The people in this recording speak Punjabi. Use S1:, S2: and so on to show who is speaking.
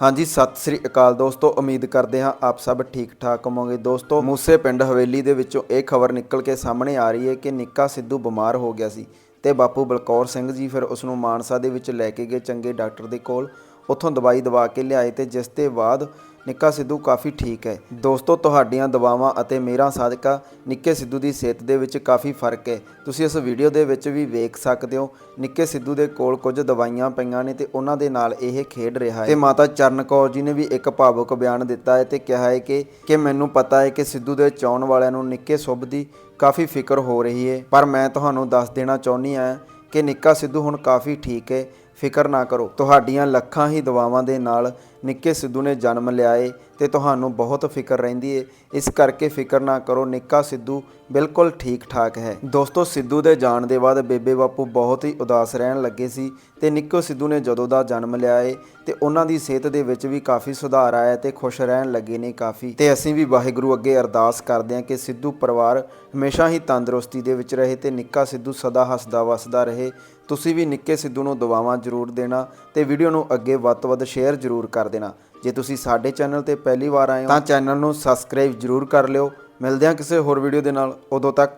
S1: ਹਾਂਜੀ, ਸਤਿ ਸ੍ਰੀ ਅਕਾਲ ਦੋਸਤੋ, ਉਮੀਦ ਕਰਦੇ ਹਾਂ ਆਪ ਸਭ ਠੀਕ ਠਾਕ ਹੋਵੋਗੇ। ਦੋਸਤੋ, ਮੂਸੇ ਪਿੰਡ ਹਵੇਲੀ ਦੇ ਵਿੱਚੋਂ ਇਹ ਖਬਰ ਨਿਕਲ ਕੇ ਸਾਹਮਣੇ ਆ ਰਹੀ ਹੈ ਕਿ ਨਿੱਕਾ ਸਿੱਧੂ ਬਿਮਾਰ ਹੋ ਗਿਆ ਸੀ ਤੇ ਬਾਪੂ ਬਲਕੌਰ ਸਿੰਘ ਜੀ ਫਿਰ ਉਸ ਨੂੰ ਮਾਨਸਾ ਦੇ ਵਿੱਚ ਲੈ ਕੇ ਗਏ ਚੰਗੇ ਡਾਕਟਰ ਦੇ ਕੋਲ। ਉੱਥੋਂ ਦਵਾਈ ਦਵਾ ਕੇ ਲਿਆਏ ਤੇ ਜਿਸ ਦੇ ਬਾਅਦ ਨਿੱਕਾ ਸਿੱਧੂ ਕਾਫੀ ਠੀਕ ਹੈ। ਦੋਸਤੋ, ਤੁਹਾਡੀਆਂ ਦਵਾਵਾਂ ਅਤੇ ਮੇਰਾ ਸਾਦਕਾ ਨਿੱਕੇ ਸਿੱਧੂ ਦੀ ਸਿਹਤ ਦੇ ਵਿੱਚ ਕਾਫੀ ਫ਼ਰਕ ਹੈ। ਤੁਸੀਂ ਇਸ ਵੀਡੀਓ ਦੇ ਵਿੱਚ ਵੀ ਵੇਖ ਸਕਦੇ ਹੋ, ਨਿੱਕੇ ਸਿੱਧੂ ਦੇ ਕੋਲ ਕੁਝ ਦਵਾਈਆਂ ਪਈਆਂ ਨੇ ਤੇ ਉਹਨਾਂ ਦੇ ਨਾਲ ਇਹ ਖੇਡ ਰਿਹਾ ਹੈ। ਤੇ ਮਾਤਾ ਚਰਨ ਕੌਰ ਜੀ ਨੇ ਵੀ ਇੱਕ ਭਾਵੁਕ ਬਿਆਨ ਦਿੱਤਾ ਹੈ ਤੇ ਕਿਹਾ ਹੈ ਕਿ ਕਿ ਮੈਨੂੰ ਪਤਾ ਹੈ ਕਿ ਸਿੱਧੂ ਦੇ ਚਾਹਣ ਵਾਲਿਆਂ ਨੂੰ ਨਿੱਕੇ ਸੁਭ ਦੀ ਕਾਫੀ ਫਿਕਰ ਹੋ ਰਹੀ ਹੈ। ਪਰ ਮੈਂ ਤੁਹਾਨੂੰ ਦੱਸ ਦੇਣਾ ਚਾਹੁੰਦੀ ਹਾਂ ਕਿ ਨਿੱਕਾ ਸਿੱਧੂ ਹੁਣ ਕਾਫੀ ਠੀਕ ਹੈ ਫਿਕਰ ਨਾ ਕਰੋ। ਤੁਹਾਡੀਆਂ ਲੱਖਾਂ ਹੀ ਦੁਆਵਾਂ ਦੇ ਨਾਲ ਨਿੱਕੇ ਸਿੱਧੂ ਨੇ ਜਨਮ ਲਿਆ ਏ ਤੇ ਤੁਹਾਨੂੰ ਬਹੁਤ ਫਿਕਰ ਰਹਿੰਦੀ ਏ। ਇਸ ਕਰਕੇ ਫਿਕਰ ਨਾ ਕਰੋ, ਨਿੱਕਾ ਸਿੱਧੂ ਬਿਲਕੁਲ ਠੀਕ ਠਾਕ ਹੈ। ਦੋਸਤੋ, ਸਿੱਧੂ ਦੇ ਜਾਣ ਦੇ ਬਾਅਦ ਬੇਬੇ ਬਾਪੂ ਬਹੁਤ ਹੀ ਉਦਾਸ ਰਹਿਣ ਲੱਗੇ ਸੀ ਤੇ ਨਿੱਕੋ ਸਿੱਧੂ ਨੇ ਜਦੋਂ ਦਾ ਜਨਮ ਲਿਆ ਏ ਤੇ ਉਹਨਾਂ ਦੀ ਸਿਹਤ ਦੇ ਵਿੱਚ ਵੀ ਕਾਫੀ ਸੁਧਾਰ ਆਇਆ ਤੇ ਖੁਸ਼ ਰਹਿਣ ਲੱਗੇ ਨੇ ਕਾਫੀ। ਤੇ ਅਸੀਂ ਵੀ ਵਾਹਿਗੁਰੂ ਅੱਗੇ ਅਰਦਾਸ ਕਰਦੇ ਹਾਂ ਕਿ ਸਿੱਧੂ ਪਰਿਵਾਰ ਹਮੇਸ਼ਾ ਹੀ ਤੰਦਰੁਸਤੀ ਦੇ ਵਿੱਚ ਰਹੇ ਤੇ ਨਿੱਕਾ ਸਿੱਧੂ ਸਦਾ ਹੱਸਦਾ ਵਸਦਾ ਰਹੇ। ਤੁਸੀਂ ਵੀ ਨਿੱਕੇ ਸਿੱਧੂ ਨੂੰ ਦੁਆਵਾਂ ਜ਼ਰੂਰ ਦੇਣਾ ਤੇ ਵੀਡੀਓ ਨੂੰ ਅੱਗੇ ਵੱਧ ਤੋਂ ਵੱਧ ਸ਼ੇਅਰ ਜ਼ਰੂਰ ਕਰ ਦੇਣਾ। ਜੇ ਤੁਸੀਂ ਸਾਡੇ ਚੈਨਲ ਤੇ ਪਹਿਲੀ ਵਾਰ ਆਏ ਹੋ ਤਾਂ ਚੈਨਲ ਨੂੰ ਸਬਸਕ੍ਰਾਈਬ ਜ਼ਰੂਰ ਕਰ ਲਿਓ। ਮਿਲਦੇ ਹਾਂ ਕਿਸੇ ਹੋਰ ਵੀਡੀਓ ਦੇ ਨਾਲ। ਉਦੋਂ ਤੱਕ